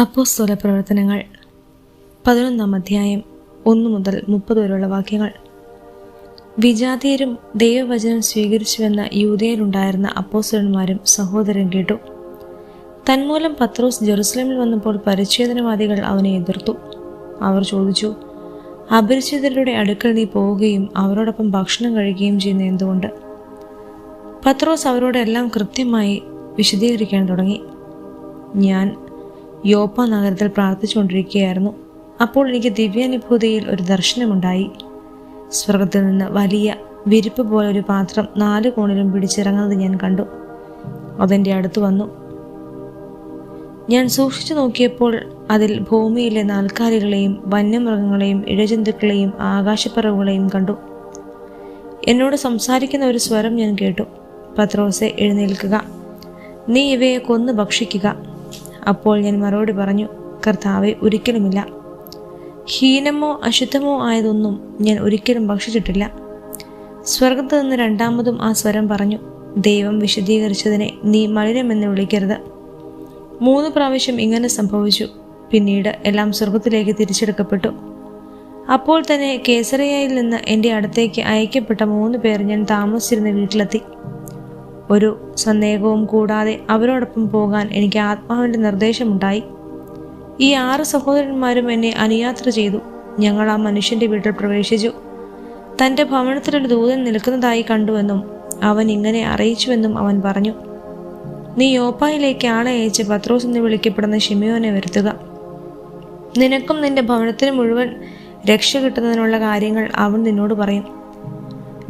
അപ്പോസ്തല പ്രവർത്തനങ്ങൾ. പതിനൊന്നാം അധ്യായം ഒന്നു മുതൽ മുപ്പത് വരെയുള്ള വാക്യങ്ങൾ. വിജാതീയരും ദൈവവചനം സ്വീകരിച്ചുവെന്ന യൂതയിലുണ്ടായിരുന്ന അപ്പോസ്തലന്മാരും സഹോദരൻ കേട്ടു. തന്മൂലം പത്രോസ് ജെറുസലേമിൽ വന്നപ്പോൾ പരിച്ഛേദനവാദികൾ അവനെ എതിർത്തു. അവർ ചോദിച്ചു അപരിചിതരുടെ അടുക്കൽ നീ പോവുകയും അവരോടൊപ്പം ഭക്ഷണം കഴിക്കുകയും ചെയ്യുന്ന എന്തുകൊണ്ട്? പത്രോസ് അവരോടെല്ലാം കൃത്യമായി വിശദീകരിക്കാൻ തുടങ്ങി. ഞാൻ യോപ്പ നഗരത്തിൽ പ്രാർത്ഥിച്ചുകൊണ്ടിരിക്കുകയായിരുന്നു. അപ്പോൾ എനിക്ക് ദിവ്യാനുഭൂതിയിൽ ഒരു ദർശനമുണ്ടായി. സ്വർഗത്തിൽ നിന്ന് വലിയ വിരിപ്പ് പോലെ ഒരു പാത്രം നാല് കോണിലും പിടിച്ചിറങ്ങുന്നത് ഞാൻ കണ്ടു. അതെന്റെ അടുത്ത് വന്നു. ഞാൻ സൂക്ഷിച്ചു നോക്കിയപ്പോൾ അതിൽ ഭൂമിയിലെ നാൽക്കാലികളെയും വന്യമൃഗങ്ങളെയും ഇഴജന്തുക്കളെയും ആകാശപ്പറവുകളെയും കണ്ടു. എന്നോട് സംസാരിക്കുന്ന ഒരു സ്വരം ഞാൻ കേട്ടു. പത്രോസെ എഴുന്നേൽക്കുക. നീ ഇവയെ കൊന്നു ഭക്ഷിക്കുക. അപ്പോൾ ഞാൻ മറുപടി പറഞ്ഞു കർത്താവെ ഒരിക്കലുമില്ല. ഹീനമോ അശുദ്ധമോ ആയതൊന്നും ഞാൻ ഒരിക്കലും ഭക്ഷിച്ചിട്ടില്ല. സ്വർഗത്ത് നിന്ന് രണ്ടാമതും ആ സ്വരം പറഞ്ഞു ദൈവം വിശദീകരിച്ചതിനെ നീ മലിനമെന്ന് വിളിക്കരുത്. മൂന്ന് പ്രാവശ്യം ഇങ്ങനെ സംഭവിച്ചു. പിന്നീട് എല്ലാം സ്വർഗത്തിലേക്ക് തിരിച്ചെടുക്കപ്പെട്ടു. അപ്പോൾ തന്നെ കേസറിയയിൽ നിന്ന് എന്റെ അടുത്തേക്ക് അയക്കപ്പെട്ട മൂന്ന് പേർ ഞാൻ താമസിച്ചിരുന്ന വീട്ടിലെത്തി. ഒരു സന്ദേഹവും കൂടാതെ അവരോടൊപ്പം പോകാൻ എനിക്ക് ആത്മാവിന്റെ നിർദ്ദേശമുണ്ടായി. ഈ ആറ് സഹോദരന്മാരും എന്നെ അനുയാത്ര ചെയ്തു. ഞങ്ങൾ ആ മനുഷ്യന്റെ വീട്ടിൽ പ്രവേശിച്ചു. തന്റെ ഭവനത്തിലൊരു ദൂതൻ നിൽക്കുന്നതായി കണ്ടുവെന്നും അവൻ ഇങ്ങനെ അറിയിച്ചുവെന്നും അവൻ പറഞ്ഞു. നീ യോപ്പായിലേക്ക് ആളെ അയച്ച് പത്രോസ് എന്ന് വിളിക്കപ്പെടുന്ന ഷിമിയോനെ വരുത്തുക. നിനക്കും നിന്റെ ഭവനത്തിന് മുഴുവൻ രക്ഷ കിട്ടുന്നതിനുള്ള കാര്യങ്ങൾ അവൻ നിന്നോട് പറയും.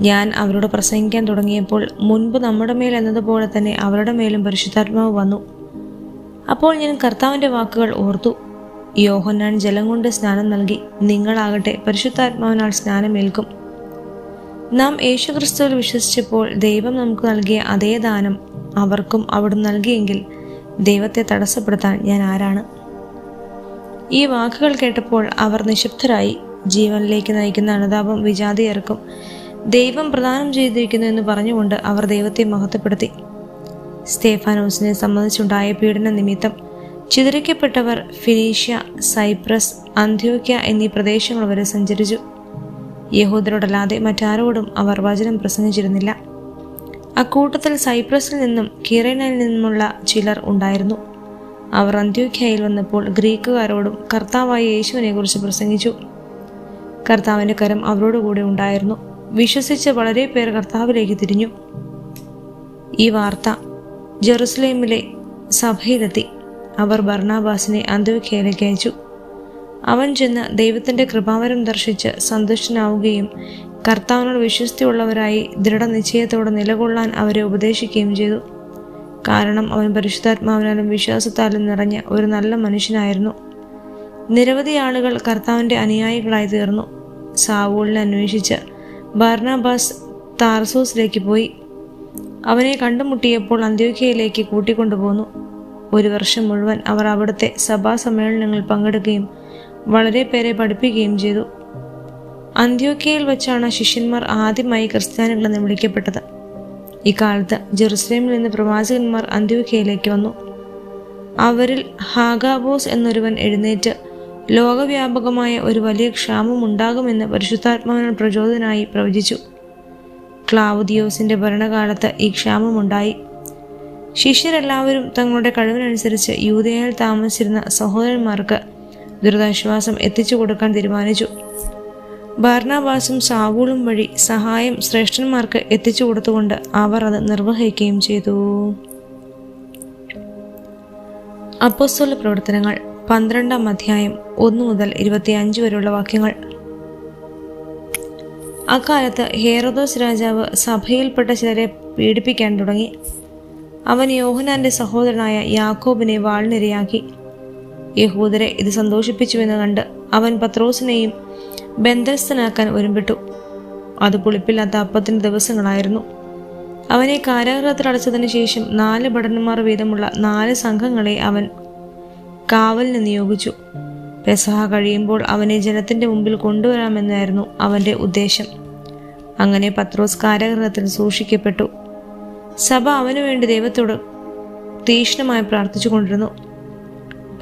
ഞാൻ അവരോട് പ്രസംഗിക്കാൻ തുടങ്ങിയപ്പോൾ മുൻപ് നമ്മുടെ മേൽ എന്നതുപോലെ തന്നെ അവരുടെ മേലും പരിശുദ്ധാത്മാവ് വന്നു. അപ്പോൾ ഞാൻ കർത്താവിന്റെ വാക്കുകൾ ഓർത്തു. യോഹന്നാൻ ജലം കൊണ്ട് സ്നാനം നൽകി. നിങ്ങളാകട്ടെ പരിശുദ്ധാത്മാവിനാൽ സ്നാനമേൽക്കും. നാം യേശുക്രിസ്തുവിൽ വിശ്വസിച്ചപ്പോൾ ദൈവം നമുക്ക് നൽകിയ അതേ ദാനം അവർക്കും അവിടുന്ന് നൽകിയെങ്കിൽ ദൈവത്തെ തടസ്സപ്പെടുത്താൻ ഞാൻ ആരാണ്? ഈ വാക്കുകൾ കേട്ടപ്പോൾ അവർ നിശബ്ദരായി. ജീവനിലേക്ക് നയിക്കുന്ന അനുതാപം വിജാതിയർക്കും ദൈവം പ്രദാനം ചെയ്തിരിക്കുന്നു എന്ന് പറഞ്ഞുകൊണ്ട് അവർ ദൈവത്തെ മഹത്വപ്പെടുത്തി. സ്തേഫാനോസിനെ സംബന്ധിച്ചുണ്ടായ പീഡന നിമിത്തം ചിതറിക്കപ്പെട്ടവർ ഫിനീഷ്യ സൈപ്രസ് അന്ത്യോക്യ എന്നീ പ്രദേശങ്ങൾ വരെ സഞ്ചരിച്ചു. യഹൂദരോടല്ലാതെ മറ്റാരോടും അവർ വചനം പ്രസംഗിച്ചിരുന്നില്ല. അക്കൂട്ടത്തിൽ സൈപ്രസിൽ നിന്നും കിറേനയിൽ നിന്നുമുള്ള ചിലർ ഉണ്ടായിരുന്നു. അവർ അന്ത്യോക്യയിൽ വന്നപ്പോൾ ഗ്രീക്കുകാരോടും കർത്താവായ യേശുവിനെ കുറിച്ച് പ്രസംഗിച്ചു. കർത്താവിന്റെ കരം അവരോടുകൂടെ ഉണ്ടായിരുന്നു. വിശ്വസിച്ച് വളരെ പേർ കർത്താവിലേക്ക് തിരിഞ്ഞു. ഈ വാർത്ത ജെറുസലേമിലെ സഭയിലെത്തി. അവർ ഭർണാബാസിനെ അന്തവിഖ്യയിലേക്ക് അയച്ചു. അവൻ ചെന്ന് ദൈവത്തിന്റെ കൃപാവരം ദർശിച്ച് സന്തുഷ്ടനാവുകയും കർത്താവിനോട് വിശ്വസ്തിയുള്ളവരായി ദൃഢനിശ്ചയത്തോടെ നിലകൊള്ളാൻ അവരെ ഉപദേശിക്കുകയും ചെയ്തു. കാരണം അവൻ പരിശുദ്ധാത്മാവിനാലും വിശ്വാസത്താലും നിറഞ്ഞ ഒരു നല്ല മനുഷ്യനായിരുന്നു. നിരവധി ആളുകൾ കർത്താവിന്റെ അനുയായികളായി തീർന്നു. സാവൂളിനെ അന്വേഷിച്ച് ബർണബാസ് താർസോസിലേക്ക് പോയി. അവനെ കണ്ടുമുട്ടിയപ്പോൾ അന്ത്യോക്യയിലേക്ക് കൂട്ടിക്കൊണ്ടുപോന്നു. ഒരു വർഷം മുഴുവൻ അവർ അവിടുത്തെ സഭാ സമ്മേളനങ്ങളിൽ പങ്കെടുക്കുകയും വളരെ പേരെ പഠിപ്പിക്കുകയും ചെയ്തു. അന്ത്യോക്യയിൽ വെച്ചാണ് ശിഷ്യന്മാർ ആദ്യമായി ക്രിസ്ത്യാനികളെന്ന് വിളിക്കപ്പെട്ടത്. ഇക്കാലത്ത് ജെറുസലേമിൽ നിന്ന് പ്രവാചകന്മാർ അന്ത്യോക്യയിലേക്ക് വന്നു. അവരിൽ ഹാഗാബോസ് എന്നൊരുവൻ എഴുന്നേറ്റ് ലോകവ്യാപകമായ ഒരു വലിയ ക്ഷാമം ഉണ്ടാകുമെന്ന് പരിശുദ്ധാത്മാവിന് പ്രചോദനായി പ്രവചിച്ചു. ക്ലാവുദിയോസിന്റെ ഭരണകാലത്ത് ഈ ക്ഷാമമുണ്ടായി. ശിഷ്യരെല്ലാവരും തങ്ങളുടെ കഴിവിനനുസരിച്ച് യൂതയാൽ താമസിച്ചിരുന്ന സഹോദരന്മാർക്ക് ദുരിതാശ്വാസം എത്തിച്ചു കൊടുക്കാൻ തീരുമാനിച്ചു. ഭർണാബാസും സാവൂളും വഴി സഹായം ശ്രേഷ്ഠന്മാർക്ക് എത്തിച്ചു കൊടുത്തുകൊണ്ട് അവർ അത് നിർവഹിക്കുകയും ചെയ്തു. അപ്പോസ്തോല പ്രവർത്തനങ്ങൾ പന്ത്രണ്ടാം അധ്യായം ഒന്നു മുതൽ ഇരുപത്തിയഞ്ച് വരെയുള്ള വാക്യങ്ങൾ. അക്കാലത്ത് ഹേറദോസ് രാജാവ് സഭയിൽപ്പെട്ട ചിലരെ പീഡിപ്പിക്കാൻ തുടങ്ങി. അവൻ യോഹനാന്റെ സഹോദരനായ യാക്കോബിനെ വാൾനിരയാക്കി. യഹൂദരെ ഇത് സന്തോഷിപ്പിച്ചുവെന്ന് കണ്ട് അവൻ പത്രോസിനെയും ബന്ധസ്ഥനാക്കാൻ ഒരുമ്പിട്ടു. അത് പുളിപ്പില്ലാത്ത അപ്പത്തിന്റെ ദിവസങ്ങളായിരുന്നു. അവനെ കാരാഗ്രഹത്തിൽ അടച്ചതിന് ശേഷം നാല് ഭടന്മാർ വീതമുള്ള നാല് സംഘങ്ങളെ അവൻ കാവലിന് നിയോഗിച്ചു. പെസഹ കഴിയുമ്പോൾ അവനെ ജനത്തിന്റെ മുമ്പിൽ കൊണ്ടുവരാമെന്നായിരുന്നു അവന്റെ ഉദ്ദേശം. അങ്ങനെ പത്രോസ് കാരാഗ്രഹത്തിൽ സൂക്ഷിക്കപ്പെട്ടു. സഭ അവനു വേണ്ടി ദൈവത്തോട് തീക്ഷ്ണമായി പ്രാർത്ഥിച്ചുകൊണ്ടിരുന്നു.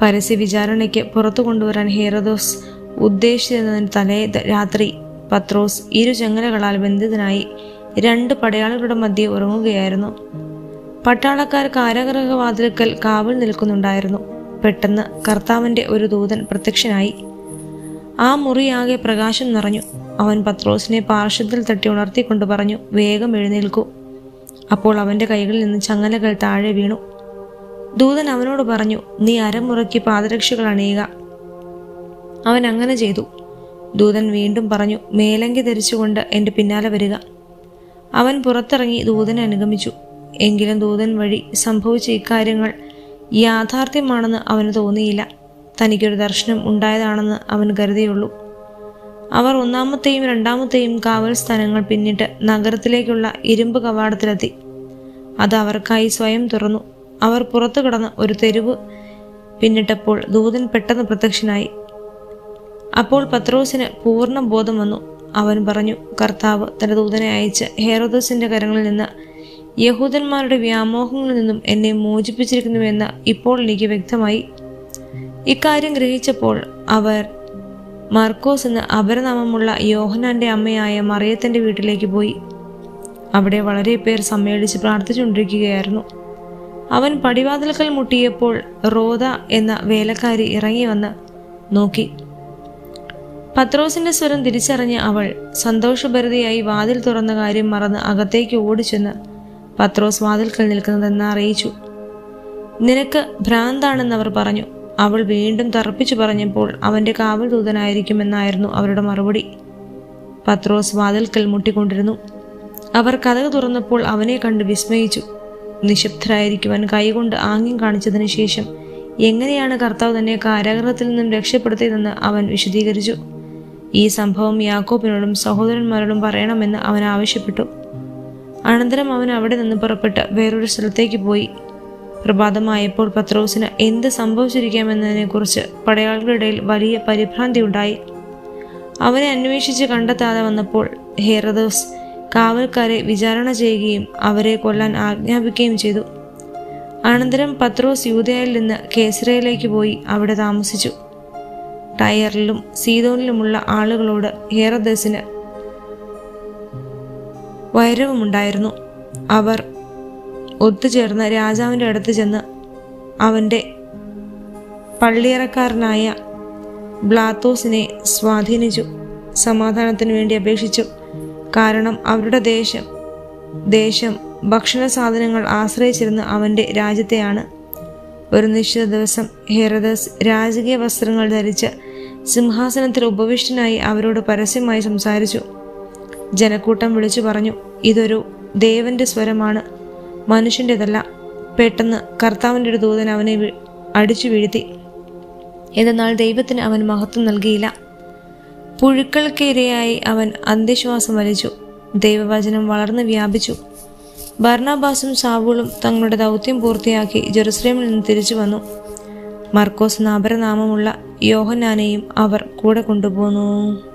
പരസ്യ വിചാരണയ്ക്ക് പുറത്തു കൊണ്ടുവരാൻ ഹേറദോസ് ഉദ്ദേശിച്ചിരുന്നതിന് തലേ രാത്രി പത്രോസ് ഇരു ചങ്ങലകളാൽ ബന്ധിതനായി രണ്ട് പടയാളികളുടെ മധ്യ ഉറങ്ങുകയായിരുന്നു. പട്ടാളക്കാർ കാരാഗ്രഹവാതിൽക്കൽ കാവൽ നിൽക്കുന്നുണ്ടായിരുന്നു. പെട്ടെന്ന് കർത്താവിന്റെ ഒരു ദൂതൻ പ്രത്യക്ഷനായി. ആ മുറിയാകെ പ്രകാശം നിറഞ്ഞു. അവൻ പത്രോസിനെ പാർശ്വത്തിൽ തട്ടി ഉണർത്തിക്കൊണ്ട് പറഞ്ഞു വേഗം എഴുന്നേൽക്കൂ. അപ്പോൾ അവന്റെ കൈകളിൽ നിന്ന് ചങ്ങലകൾ താഴെ വീണു. ദൂതൻ അവനോട് പറഞ്ഞു നീ അരമുറയ്ക്ക് പാദരക്ഷകൾ അണിയുക. അവൻ അങ്ങനെ ചെയ്തു. ദൂതൻ വീണ്ടും പറഞ്ഞു മേലങ്കി ധരിച്ചുകൊണ്ട് എന്റെ പിന്നാലെ വരിക. അവൻ പുറത്തിറങ്ങി ദൂതനെ അനുഗമിച്ചു. എങ്കിലും ദൂതൻ വഴി സംഭവിച്ച ഇക്കാര്യങ്ങൾ യാഥാർത്ഥ്യമാണെന്ന് അവന് തോന്നിയില്ല. തനിക്കൊരു ദർശനം ഉണ്ടായതാണെന്ന് അവൻ കരുതിയുള്ളൂ. അവർ ഒന്നാമത്തെയും രണ്ടാമത്തെയും കാവൽ സ്ഥാനങ്ങൾ പിന്നിട്ട് നഗരത്തിലേക്കുള്ള ഇരുമ്പ് കവാടത്തിലെത്തി. അത് അവർക്കായി സ്വയം തുറന്നു. അവർ പുറത്തു കടന്ന് ഒരു തെരുവ് പിന്നിട്ടപ്പോൾ ദൂതൻ പെട്ടെന്ന് പ്രത്യക്ഷനായി. അപ്പോൾ പത്രോസിന് പൂർണ ബോധം വന്നു. അവൻ പറഞ്ഞു കർത്താവ് തന്റെ ദൂതനെ അയച്ച് ഹേറോദസിന്റെ കരങ്ങളിൽ നിന്ന് യഹൂദന്മാരുടെ വ്യാമോഹങ്ങളിൽ നിന്നും എന്നെ മോചിപ്പിച്ചിരിക്കുന്നുവെന്ന് ഇപ്പോൾ എനിക്ക് വ്യക്തമായി. ഇക്കാര്യം ഗ്രഹിച്ചപ്പോൾ അവർ മർക്കോസ് എന്ന അപരനാമമുള്ള യോഹനാന്റെ അമ്മയായ മറിയത്തിന്റെ വീട്ടിലേക്ക് പോയി. അവിടെ വളരെ പേർ സമ്മേളിച്ച് പ്രാർത്ഥിച്ചുകൊണ്ടിരിക്കുകയായിരുന്നു. അവൻ പടിവാതിൽക്കൽ മുട്ടിയപ്പോൾ റോദ എന്ന വേലക്കാരി ഇറങ്ങി വന്ന് നോക്കി. പത്രോസിന്റെ സ്വരം തിരിച്ചറിഞ്ഞ അവൾ സന്തോഷഭരിതയായി വാതിൽ തുറന്ന കാര്യം മറന്ന് അകത്തേക്ക് ഓടിച്ചെന്ന് പത്രോസ് വാതിൽക്കൽ നിൽക്കുന്നതെന്ന് അറിയിച്ചു. നിനക്ക് ഭ്രാന്താണെന്ന് അവർ പറഞ്ഞു. അവൾ വീണ്ടും തറപ്പിച്ചു പറഞ്ഞപ്പോൾ അവന്റെ കാവൽ ദൂതനായിരിക്കുമെന്നായിരുന്നു അവരുടെ മറുപടി. പത്രോസ് വാതിൽക്കൽ മുട്ടിക്കൊണ്ടിരുന്നു. അവർ കഥക് തുറന്നപ്പോൾ അവനെ കണ്ട് വിസ്മയിച്ചു. നിശബ്ദരായിരിക്കുവാൻ കൈകൊണ്ട് ആംഗ്യം കാണിച്ചതിന് ശേഷം എങ്ങനെയാണ് കർത്താവ് തന്നെ കാരാഗ്രഹത്തിൽ നിന്നും രക്ഷപ്പെടുത്തിയതെന്ന് അവൻ വിശദീകരിച്ചു. ഈ സംഭവം യാക്കോബിനോടും സഹോദരന്മാരോടും പറയണമെന്ന് അവൻ ആവശ്യപ്പെട്ടു. അനന്തരം അവൻ അവിടെ നിന്ന് പുറപ്പെട്ട് വേറൊരു സ്ഥലത്തേക്ക് പോയി. പ്രഭാതമായപ്പോൾ പത്രോസിന് എന്ത് സംഭവിച്ചിരിക്കാമെന്നതിനെക്കുറിച്ച് പടയാളികളുടെ വലിയ പരിഭ്രാന്തി ഉണ്ടായി. അവനെ അന്വേഷിച്ച് കണ്ടെത്താതെ വന്നപ്പോൾ ഹേറദോസ് കാവൽക്കാരെ വിചാരണ ചെയ്യുകയും അവരെ കൊല്ലാൻ ആജ്ഞാപിക്കുകയും ചെയ്തു. അനന്തരം പത്രോസ് യൂതയായിൽ നിന്ന് കേസരയിലേക്ക് പോയി അവിടെ താമസിച്ചു. ടയറിലും സീതോനിലുമുള്ള ആളുകളോട് ഹേറദസിന് വൈരവുമുണ്ടായിരുന്നു. അവർ ഒത്തുചേർന്ന് രാജാവിന്റെ അടുത്ത് ചെന്ന് അവന്റെ പള്ളിയറക്കാരനായ ബ്ലാത്തോസിനെ സ്വാധീനിച്ചു സമാധാനത്തിന് വേണ്ടി അപേക്ഷിച്ചു. കാരണം അവരുടെ ദേശം ദേശം ഭക്ഷണ സാധനങ്ങൾ ആശ്രയിച്ചിരുന്ന അവന്റെ രാജ്യത്തെയാണ്. ഒരു നിശ്ചിത ദിവസം ഹെറദസ് രാജകീയ വസ്ത്രങ്ങൾ ധരിച്ച് സിംഹാസനത്തിൽ ഉപവിഷ്ടനായി അവരോട് പരസ്യമായി സംസാരിച്ചു. ജനക്കൂട്ടം വിളിച്ചു പറഞ്ഞു ഇതൊരു ദേവന്റെ സ്വരമാണ്. മനുഷ്യന്റെതല്ല പെട്ടെന്ന് കർത്താവിന്റെ ഒരു ദൂതൻ അവനെ അടിച്ചു വീഴ്ത്തി. എന്നാൽ ദൈവത്തിന് അവൻ മഹത്വം നൽകിയില്ല. പുഴുക്കൾക്കിരയായി അവൻ അന്ത്യശ്വാസം വലിച്ചു. ദൈവവചനം വളർന്ന് വ്യാപിച്ചു. ബർണബാസും സാവൂളും തങ്ങളുടെ ദൗത്യം പൂർത്തിയാക്കി ജെറുസലേമിൽ നിന്ന് തിരിച്ചു വന്നു. മർക്കോസ് നാപരനാമമുള്ള യോഹന്നാനെയും അവർ കൂടെ കൊണ്ടുപോന്നു.